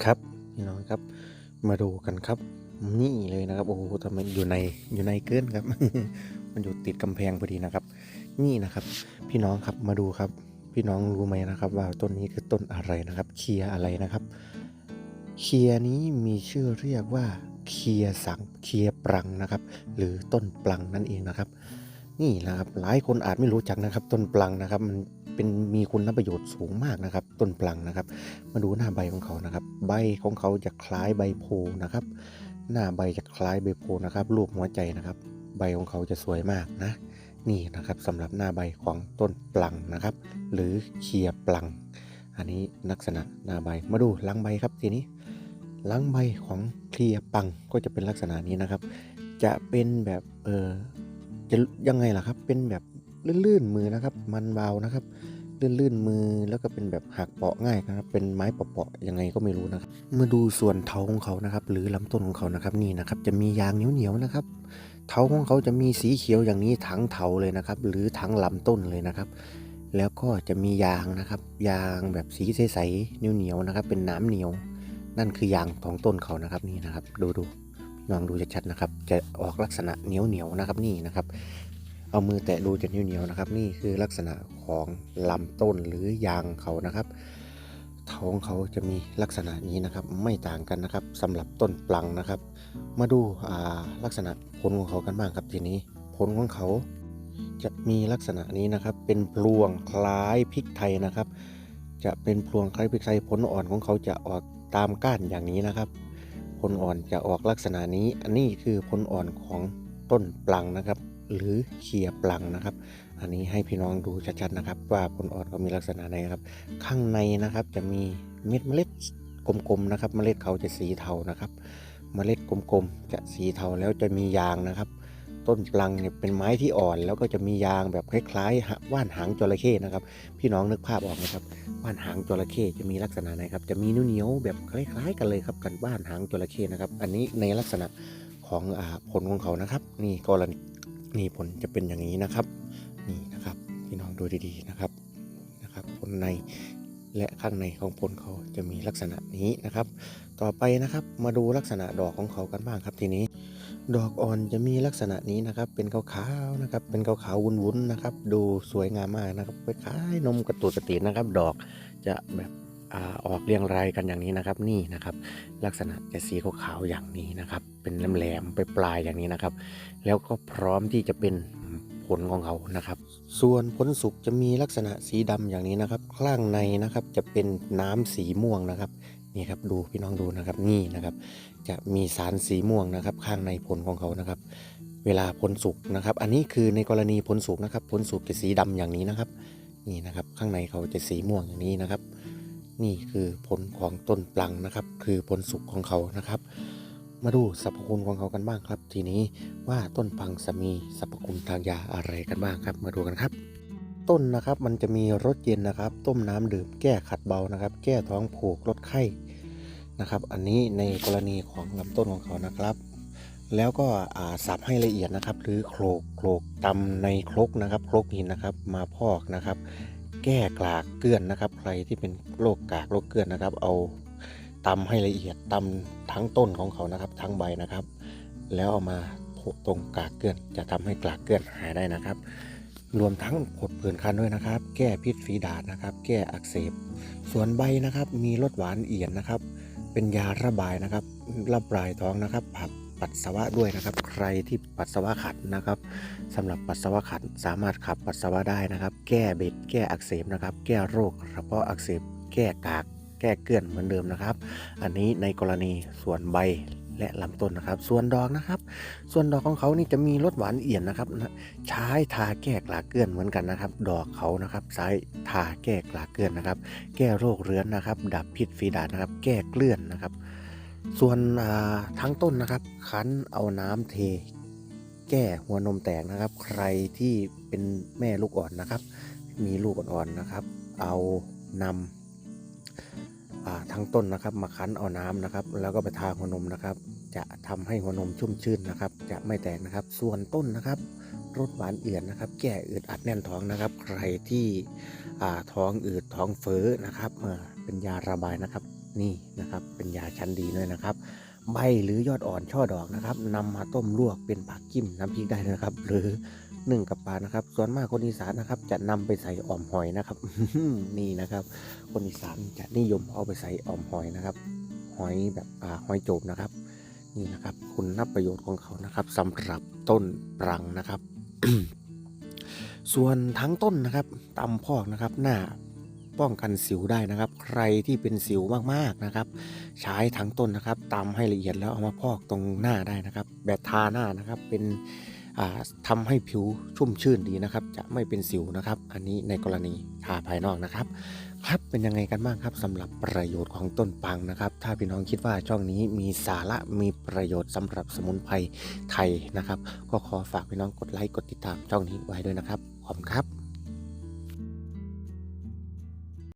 ครับพี่น้องครับ มาดูกันครับ นี่เลยนะครับ โอ้โหทำไมอยู่ในอยู่ในเกินครับ มันอยู่ติดกำแพงพอดีนะครับ นี่นะครับ พี่น้องครับมาดูครับ พี่น้องรู้ไหมนะครับ ว่าต้นนี้คือต้นอะไรนะครับ เคลียอะไรนะครับเคลียนี้มีชื่อเรียกว่าเคลียสังเคลียปรังนะครับ หรือต้นปลังนั่นเองนะครับ นี่นะครับหลายคนอาจไม่รู้จักนะครับ ต้นปลังนะครับ มัน เป็นมีคุณประโยชน์สูงมากนะครับ ต้นปลังนะครับ มาดูหน้าใบของเขานะครับ ใบของเขาจะคล้ายใบโพนะครับ หน้าใบจะคล้ายใบโพนะครับรูปหัวใจนะครับ ใบของเขาจะสวยมากนะ นี่นะครับสำหรับหน้าใบของต้นปลังนะครับ หรือเคียปลัง อันนี้ลักษณะหน้าใบมาดูลังใบครับทีนี้ลังใบของเคลียปังก็จะเป็นลักษณะนี้นะครับ จะเป็นแบบเออจะยังไงล่ะครับเป็นแบบ ลื่นๆมือนะครับ มันเบานะครับ ลื่นๆมือแล้วก็เป็นแบบหักเปาะง่ายนะครับ เป็นไม้เปาะๆยังไงก็ไม่รู้นะครับมาดูส่วนเท้าของเขานะครับ หรือลำต้นของเขานะครับนี่นะครับ จะมียางเหนียวๆนะครับ เท้าของเขาจะมีสีเขียวอย่างนี้ทั้งเท้าเลยนะครับ หรือทั้งลำต้นเลยนะครับ แล้วก็จะมียางนะครับ ยางแบบสีใสๆเหนียวๆนะครับ เป็นน้ำเหนียว นั่นคือยางของต้นเขานะครับนี่นะครับ ดูดูพี่น้องดูชัดๆนะครับ จะออกลักษณะเหนียวๆนะครับนี่นะครับ เอามือแตะดูจะเหนียวๆนะครับ นี่คือลักษณะของลำต้นหรือยางเขานะครับท้องเขาจะมีลักษณะนี้นะครับ ไม่ต่างกันนะครับสำหรับต้นปลังนะครับ มาดูอ่าลักษณะผลของเขากันบ้างครับทีนี้ ผลของเขาจะมีลักษณะนี้นะครับ เป็นพลวงคล้ายพริกไทยนะครับ จะเป็นพลวงคล้ายพริกไทยผลอ่อนของเขาจะออกตามก้านอย่างนี้นะครับ ผลอ่อนจะออกลักษณะนี้ อันนี้คือผลอ่อนของต้นปลังนะครับ หรือเขียปลังนะครับ อันนี้ให้พี่น้องดูชัดๆนะครับ ว่าผลอ่อนเขามีลักษณะไหนครับ ข้างในนะครับจะมีเม็ดเมล็ดกลมๆนะครับ เมล็ดเขาจะสีเทานะครับ เมล็ดกลมๆจะสีเทาแล้วจะมียางนะครับ ต้นปลังเนี่ยเป็นไม้ที่อ่อน แล้วก็จะมียางแบบคล้ายๆว่านหางจระเข้นะครับ พี่น้องนึกภาพออกไหมครับว่านหางจระเข้จะมีลักษณะไหนครับ จะมีนิ้วเหนียวแบบคล้าย ๆ กันเลยครับกันว่านหางจระเข้นะครับ อันนี้ในลักษณะของอผลของเขานะครับ นี่กรณี นี่ผลจะเป็นอย่างนี้นะครับ นี่นะครับพี่น้องดูดีๆนะครับนะครับผลในและข้างในของผลเขาจะมีลักษณะนี้นะครับ ต่อไปนะครับมาดูลักษณะดอกของเขากันบ้างครับทีนี้ ดอกอ่อนจะมีลักษณะนี้นะครับ เป็นขาวๆนะครับ เป็นขาวๆวุ้นๆนะครับ ดูสวยงามมากนะครับคล้ายนมกระตุกกระตินะครับ ดอกจะแบบอาออกเรียงรายกันอย่างนี้นะครับ นี่นะครับ ลักษณะจะสีขาวๆอย่างนี้นะครับ เป็นแหลมๆไปปลายอย่างนี้นะครับ แล้วก็พร้อมที่จะเป็นผลของเขานะครับ ส่วนผลสุกจะมีลักษณะสีดำอย่างนี้นะครับ ข้างในนะครับจะเป็นน้ำสีม่วงนะครับนี่ครับดูพี่น้องดูนะครับนี่นะครับ จะมีสารสีม่วงนะครับ ข้างในผลของเขานะครับ เวลาผลสุกนะครับ อันนี้คือในกรณีผลสุกนะครับผลสุกจะสีดำอย่างนี้นะครับ นี่นะครับ ข้างในเขาจะสีม่วงอย่างนี้นะครับ นี่คือผลของต้นปลังนะครับ คือผลสุกของเขานะครับ มาดูสรรพคุณของเขากันบ้างครับ ทีนี้ว่าต้นปังจะมีสรรพคุณทางยาอะไรกันบ้างครับ มาดูกันครับ ต้นนะครับมันจะมีรสเย็นนะครับ ต้มน้ำดื่มแก้ขัดเบานะครับ แก้ท้องผูกลดไข้นะครับ อันนี้ในกรณีของลำต้นของเขานะครับ แล้วก็สับให้ละเอียดนะครับ หรือโขลกโขลกตำในครกนะครับครกหินนะครับมาพอกนะครับ แก้กลากเกลื่อนนะครับ ใครที่เป็นโรคกากโรคเกลื่อนนะครับ เอา ตำให้ละเอียดตำทั้งต้นของเขานะครับ ทั้งใบนะครับ แล้วเอามาโปะตรงกากเกลื่อน จะทำให้กากเกลื่อนหายได้นะครับ รวมทั้งผดผื่นคันด้วยนะครับ แก้พิษฝีดาษนะครับ แก้อักเสบ ส่วนใบนะครับ มีรสหวานเอียนนะครับ เป็นยาระบายนะครับระบายท้องนะครับ ผับปัสสาวะด้วยนะครับ ใครที่ปัสสาวะขัดนะครับสำหรับปัสสาวะขัดสามารถขับปัสสาวะได้นะครับ แก้เบ็ดแก้อักเสบนะครับ แก้โรคกระเพาะอักเสบ แก้กาก แก้เกลื่อนเหมือนเดิมนะครับ อันนี้ในกรณีส่วนใบและลำต้นนะครับ ส่วนดอกนะครับ ส่วนดอกของเขานี่จะมีรสหวานเอี่ยนนะครับใช้ทาแก้กลาเกลื่อนเหมือนกันนะครับ ดอกเขานะครับใช้ทาแก้กลาเกลื่อนนะครับ แก้โรคเรื้อนนะครับ ดับพิษฝีดาษนะครับ แก้เกลื่อนนะครับ ส่วนทั้งต้นนะครับ คั้นเอาน้ำเท แก้หัวนมแตกนะครับ ใครที่เป็นแม่ลูกอ่อนนะครับ มีลูกอ่อนๆนะครับ เอานำอ่า ทั้งต้นนะครับมาคั้นเอาน้ำนะครับ แล้วก็ไปทาหัวนมนะครับ จะทำให้หัวนมชุ่มชื่นนะครับ จะไม่แตกนะครับ ส่วนต้นนะครับรสหวานเอื่อนนะครับ แก้อืดอัดแน่นท้องนะครับ ใครที่ท้องอืดท้องเฟ้อนะครับเออเป็นยาระบายนะครับนี่นะครับเป็นยาชั้นดีด้วยนะครับ ใบหรือยอดอ่อนช่อดอกนะครับนำมาต้มลวกเป็นผักกิ้มน้ำพริกได้นะครับ หรือ นึ่งกับปลานะครับ ส่วนมากคนอีสานนะครับ จะนำไปใส่อ่อมหอยนะครับนี่นะครับ คนอีสานจะนิยมเอาไปใส่อ่อมหอยนะครับ หอยแบบอ่าหอยโจบนะครับ นี่นะครับ คุณนับประโยชน์ของเขานะครับสำหรับต้นปรังนะครับ ส่วนทั้งต้นนะครับตำพอกนะครับหน้าป้องกันสิวได้นะครับ ใครที่เป็นสิวมากๆนะครับ ใช้ทั้งต้นนะครับตำให้ละเอียดแล้วเอามาพอกตรงหน้าได้นะครับ แบบทาหน้านะครับเป็น ทำทำให้ผิวชุ่มชื่นดีนะครับ จะไม่เป็นสิวนะครับ อันนี้ในกรณีทาภายนอกนะครับ ครับเป็นยังไงกันบ้างครับสำหรับประโยชน์ของต้นปังนะครับ ถ้าพี่น้องคิดว่าช่องนี้มีสาระมีประโยชน์สำหรับสมุนไพรไทยนะครับ ก็ขอฝากพี่น้องกดไลค์กดติดตามช่องนี้ไว้ด้วยนะครับขอบคุณครับ